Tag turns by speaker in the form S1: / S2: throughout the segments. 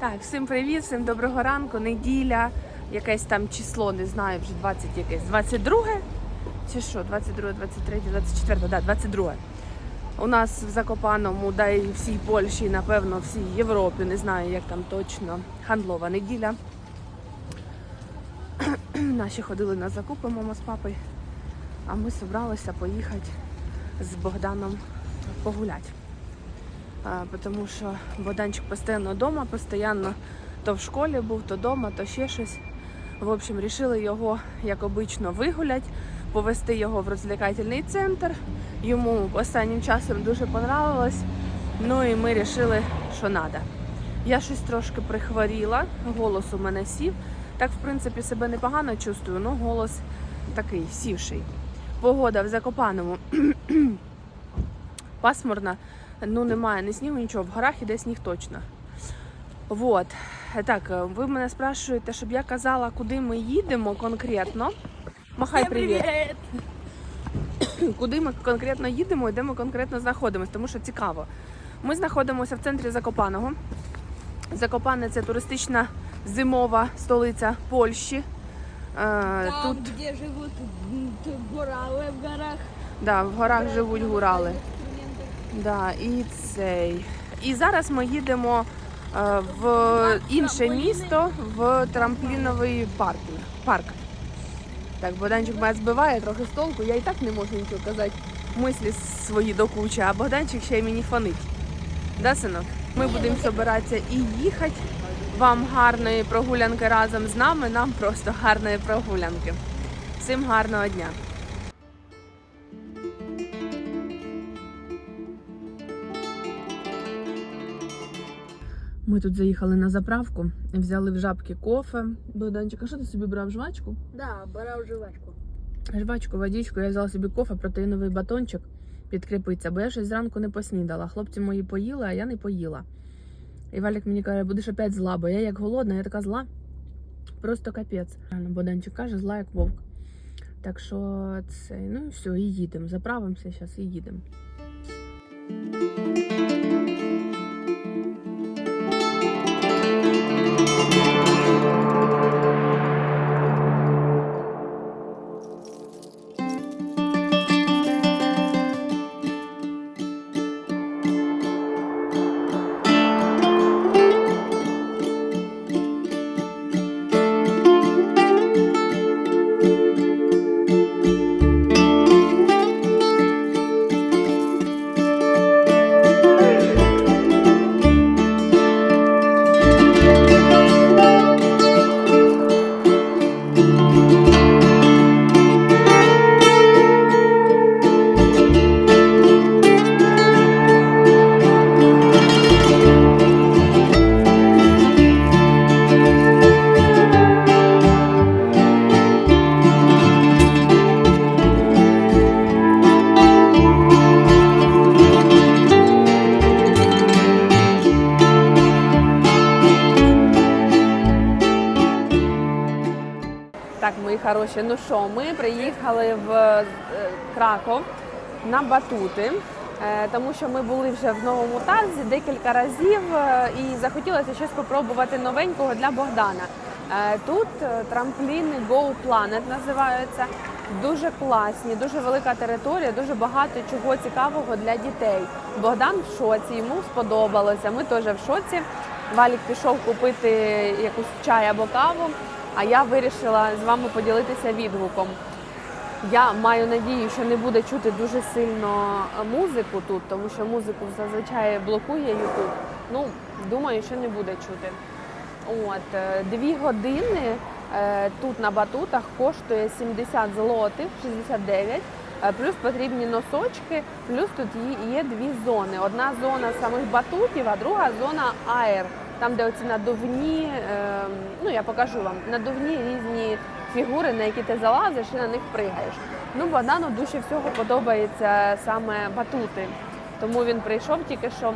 S1: Так, всім привіт, всім доброго ранку. Неділя, якесь там число, не знаю, вже 20 якесь. 22 чи що? 22, 23, 24, да, 22. У нас в Закопаному, да і всій Польщі, напевно, всій Європі, не знаю, як там точно. Хандлова неділя. Наші ходили на закупи, мама з папою. А ми зібралися поїхати з Богданом погуляти. Тому що Богданчик постійно вдома, постійно то в школі був, то вдома, то ще щось. В общем, вирішили його, як обично, вигулять, повести його в розвлекательний центр. Йому останнім часом дуже понравилось. Ну і ми вирішили, що треба. Я щось трошки прихворіла, голос у мене сів. Так, в принципі, себе непогано чувствую, але голос такий сівший. Погода в Закопаному пасмурна. Ну, немає ні снігу, нічого. В горах іде сніг точно. Вот. Так, ви мене спрашуєте, щоб я казала, куди ми їдемо конкретно. Махай привіт. Куди ми конкретно їдемо і де ми конкретно знаходимося, тому що цікаво. Ми знаходимося в центрі Закопаного. Закопане це туристична зимова столиця Польщі. Е,
S2: Там,
S1: Тут
S2: где живут м, т- горалы в горах.
S1: да, в горах живуть гурали. Да, і цей. І зараз ми їдемо е, в інше місто, в трампліновий паркінг. Парк. Так, Богданчик мене збиває трохи з толку, я і так не можу нічого казати. Мислі свої до кучі, а Богданчик ще й мені фонить. Да, синок? Ми будемо збиратися і їхати. Вам гарної прогулянки разом з нами, нам просто гарної прогулянки. Всім гарного дня! Ми тут заїхали на заправку, взяли в жабки кофе. Богданчик, а що ти собі брав жвачку?
S2: Да, брав жвачку.
S1: Жвачку, водичку, я взяла собі кофе, протеїновий батончик підкріпитися, бо я щось зранку не поснідала. Хлопці мої поїли, а я не поїла. І Валік мені каже, будеш опять зла, бо я як голодна, я така зла. Просто капець. Реально, Богданчик каже, зла як вовк. Так що це, ну і все, і їдемо. Заправимося зараз і їдемо. Так, мої хороші, ну що, ми приїхали в е, Краков на батути, е, тому що ми були вже в новому Тарзі декілька разів е, і захотілося щось спробувати новенького для Богдана. Тут трампліни Go Planet називаються. Дуже класні, дуже велика територія, дуже багато чого цікавого для дітей. Богдан в шоці, йому сподобалося. Ми теж в шоці. Валік пішов купити якусь чай або каву. А я вирішила з вами поділитися відгуком. Я маю надію, що не буде чути дуже сильно музику тут, тому що музику зазвичай блокує YouTube. Ну, думаю, що не буде чути. От, е, дві години е, тут на батутах коштує 70 злотих, 69, е, плюс потрібні носочки, плюс тут є дві зони. Одна зона самих батутів, а друга зона аер. Там, де оці надувні, е, ну я покажу вам, надувні різні фігури, на які ти залазиш і на них пригаєш. Ну, Богдану дужче всього подобається саме батути. Тому він прийшов тільки що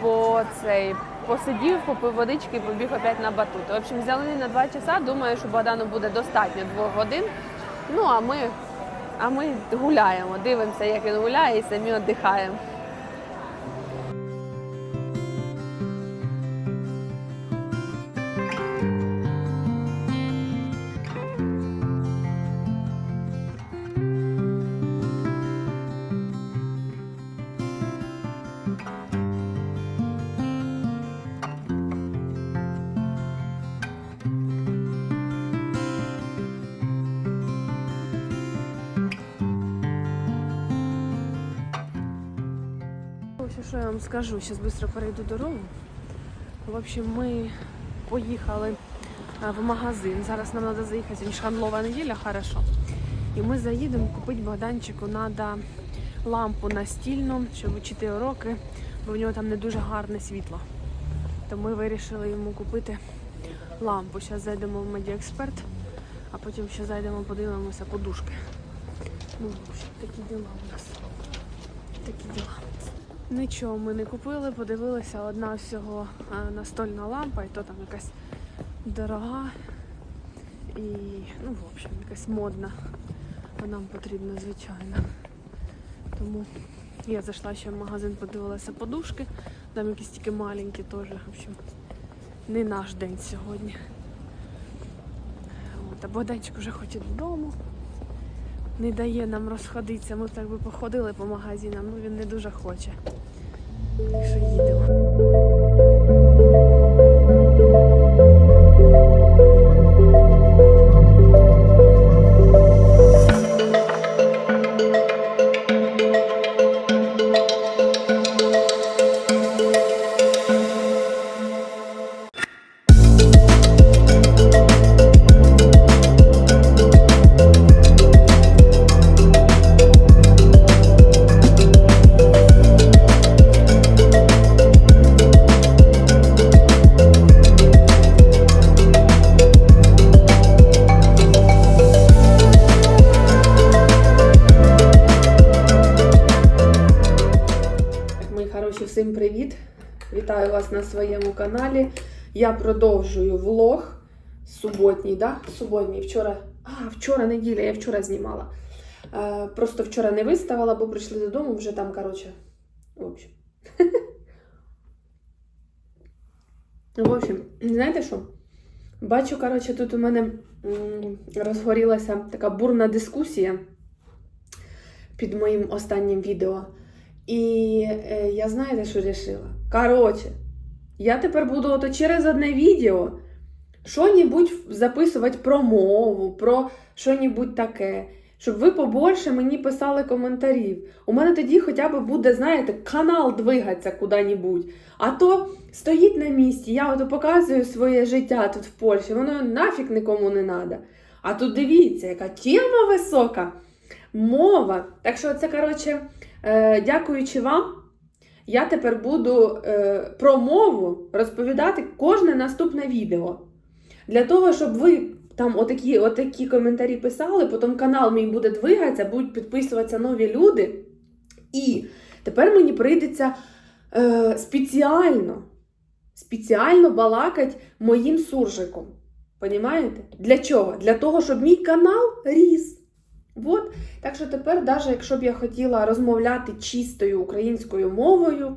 S1: по цей посидів, попив водички і побіг опять на батут. В общем, взяли на два часа. Думаю, що Богдану буде достатньо двох годин. Ну а ми, а ми гуляємо, дивимося, як він гуляє, і самі віддихаємо. Що я вам скажу? Зараз швидко перейду дорогу. В общем, ми поїхали е, в магазин. Зараз нам треба заїхати, сьогодні ж хандлова неділя, хорошо. І ми заїдемо купити Богданчику треба лампу настільну, щоб вчити уроки, бо в нього там не дуже гарне світло. То ми вирішили йому купити лампу. Зараз зайдемо в медіаексперт, а потім ще зайдемо, подивимося подушки. Ну, такі діла у нас. Нічого ми не купили, подивилися одна всього настольна лампа, і то там якась дорога і, ну, в общем, якась модна. А нам потрібно, звичайно. Тому я зайшла ще в магазин, подивилася подушки. Там якісь тільки маленькі теж. В общем, не наш день сьогодні. От, а Богданчик вже хоче додому. Не дає нам розходитися. Ми так би походили по магазинам, ну він не дуже хоче. Так що їдемо. Вас на своєму каналі. Я продовжую влог суботній, да? Суботній. Вчора. А, вчора неділя, я вчора знімала. Е, просто вчора не виставила, бо прийшли додому, вже там, коротше. В общем. В общем, знаєте що? Бачу, коротше, тут у мене розгорілася така бурна дискусія під моїм останнім відео. І е, я знаєте, що вирішила? Коротше, я тепер буду ото через одне відео що-небудь записувати про мову, про що-небудь таке, щоб ви побольше мені писали коментарів. У мене тоді хоча б буде, знаєте, канал двигатися куди-небудь. А то стоїть на місці, я ото показую своє життя тут в Польщі, воно нафіг нікому не треба. А тут дивіться, яка тема висока, мова. Так що це, коротше. Е, дякуючи вам, я тепер буду е, про мову розповідати кожне наступне відео. Для того, щоб ви там отакі, отакі коментарі писали, потім канал мій буде двигатися, будуть підписуватися нові люди. І тепер мені прийдеться е, спеціально, спеціально балакати моїм суржиком. Понімаєте? Для чого? Для того, щоб мій канал ріс. Вот. Так що тепер, навіть якщо б я хотіла розмовляти чистою українською мовою,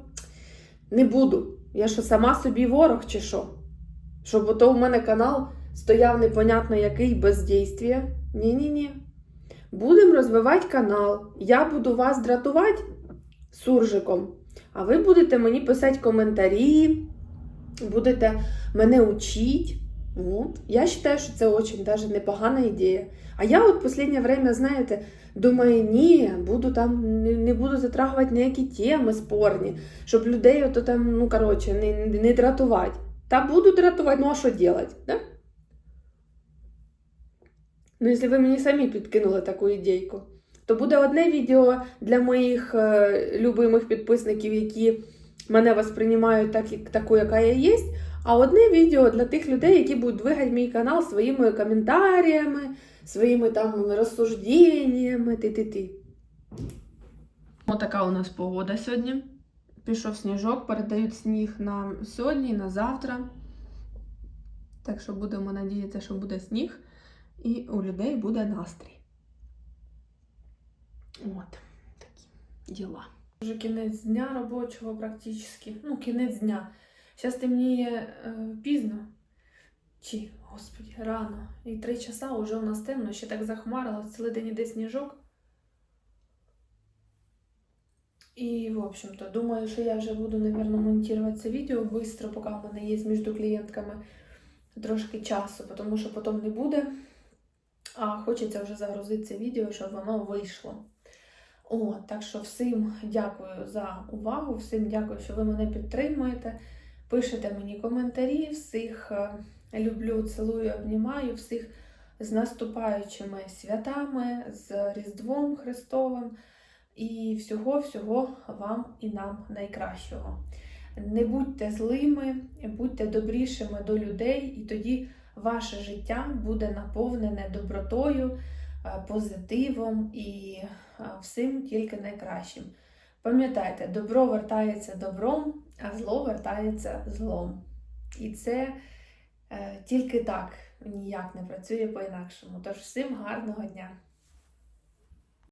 S1: не буду. Я що сама собі ворог чи що? Щоб ото у мене канал стояв непонятно який без дійствія. Ні-ні-ні. Будемо розвивати канал. Я буду вас дратувати суржиком, а ви будете мені писати коментарі, будете мене учити. От. Я вважаю, що це дуже даже непогана ідея. А я от последнее время, знаєте, думаю, ні, буду там, не, буду затрагувати ніякі теми спорні, щоб людей ото там, ну коротше, не, не дратувати. Та буду дратувати, ну а що робити, да? Ну, якщо ви мені самі підкинули таку ідейку, то буде одне відео для моїх е, любимих підписників, які мене восприймають так, як, таку, яка я є, а одне відео для тих людей, які будуть двигати мій канал своїми коментарями, своїми там розсужденнями, ти-ти-ти. Отака у нас погода сьогодні. Пішов сніжок, передають сніг нам сьогодні, на завтра. Так що будемо надіятися, що буде сніг, і у людей буде настрій. От, такі діла. Вже кінець дня робочого практично. Ну, кінець дня. Зараз темніє е, пізно. Чи, господі, рано. І три часа вже у нас темно, ще так захмарило, цілий день іде сніжок. І, в общем-то, думаю, що я вже буду, наверное, монтувати це відео швидко, поки в мене є між клієнтками трошки часу, тому що потім не буде. А хочеться вже загрузити це відео, щоб воно вийшло. О, так що всім дякую за увагу, всім дякую, що ви мене підтримуєте. Пишете мені коментарі, всіх е, люблю, цілую, обнімаю, всіх з наступаючими святами, з Різдвом Христовим і всього-всього вам і нам найкращого. Не будьте злими, будьте добрішими до людей, і тоді ваше життя буде наповнене добротою, е, позитивом і е, всім тільки найкращим. Пам'ятайте, добро вертається добром, а зло вертається злом. І це е, тільки так ніяк не працює по-інакшому. Тож всім гарного дня!